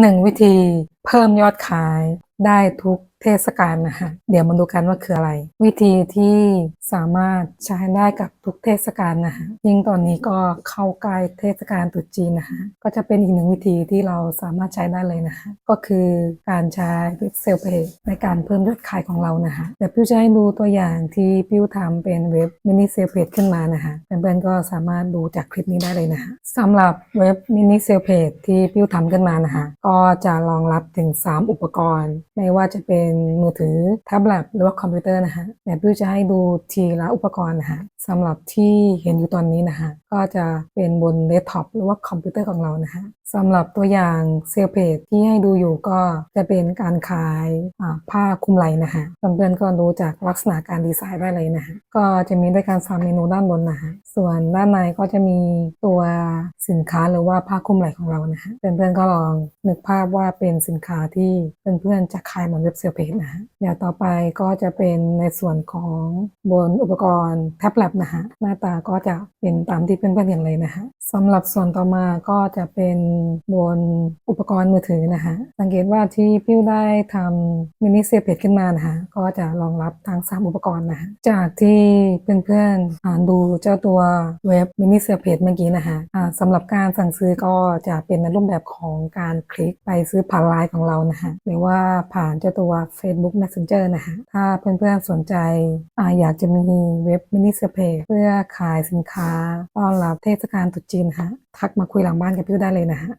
หนึ่งวิธีเพิ่มยอดขายได้ทุก เทศกาลนะคะเดี๋ยวมาดูกันว่าคืออะไร วิธีที่สามารถใช้ได้กับทุกเทศกาลนะคะยิ่งตอนนี้ก็เข้าใกล้เทศกาลตรุษจีนนะคะก็จะเป็นอีกหนึ่งวิธีที่เราสามารถใช้ได้เลยนะคะก็คือการใช้เว็บเซลเพจในการเพิ่มยอดขายของเรานะคะเดี๋ยวพิวจะให้ดูตัวอย่างที่พิวทำเป็นเว็บมินิเซลเพจขึ้นมานะคะเพื่อนๆก็สามารถดูจากคลิปนี้ได้เลยนะคะสำหรับเว็บมินิเซลเพจที่พิวทำขึ้นมานะคะก็จะรองรับถึง 3 อุปกรณ์ ไม่ว่าจะเป็นมือถือแท็บเล็ตหรือว่าคอมพิวเตอร์นะคะเดี๋ยวพิวจะให้ดูทีละอุปกรณ์นะคะสำหรับที่เห็นอยู่ตอนนี้นะคะก็จะเป็นบนเดสก์ท็อปหรือว่าคอมพิวเตอร์ของเรานะคะสำหรับตัวอย่างเซลเพจที่ให้ดูอยู่ก็จะเป็นการขายผ้าคลุมไหล่นะคะเพื่อนๆก็ดูจากลักษณะการดีไซน์ได้เลยนะคะก็จะมีด้วยการสามเมนูด้านบนนะคะส่วนด้านในก็จะมีตัวสินค้าหรือว่าผ้าคลุมไหล่ของเรานะคะเพื่อนๆก็ลองนึกภาพว่าเป็นสินค้าที่เพื่อนๆจะขายบนเว็บเซลเพจนะคะเดี๋ยวต่อไปก็จะเป็นในส่วนของบนอุปกรณ์แท็บเล็ตนะคะหน้าตาก็จะเป็นตามที่เพื่อนๆเห็นเลยนะคะสำหรับส่วนต่อมาก็จะเป็นบนอุปกรณ์มือถือนะคะสังเกตว่าที่พิวได้ทำมินิเซเพจขึ้นมานะคะก็จะรองรับทั้ง 3 อุปกรณ์นะะจากที่เพื่อนๆอ่านดูเจ้าตัวเว็บมินิเซเพจเมื่อกี้นะคะสำหรับการสั่งซื้อก็จะเป็นในรูปแบบของการคลิกไปซื้อผ่านไลน์ของเรานะคะหรือว่าผ่านเจ้าตัว Facebook Messenger นะคะถ้าเพื่อนๆสนใจออยากจะมีเว็บมินิเซลเพเพื่อขายสินค้าต้อนรับเทศกาลตรุษจีนนะคะทักมาคุยหลังบ้านกับพี่ได้เลยนะคะ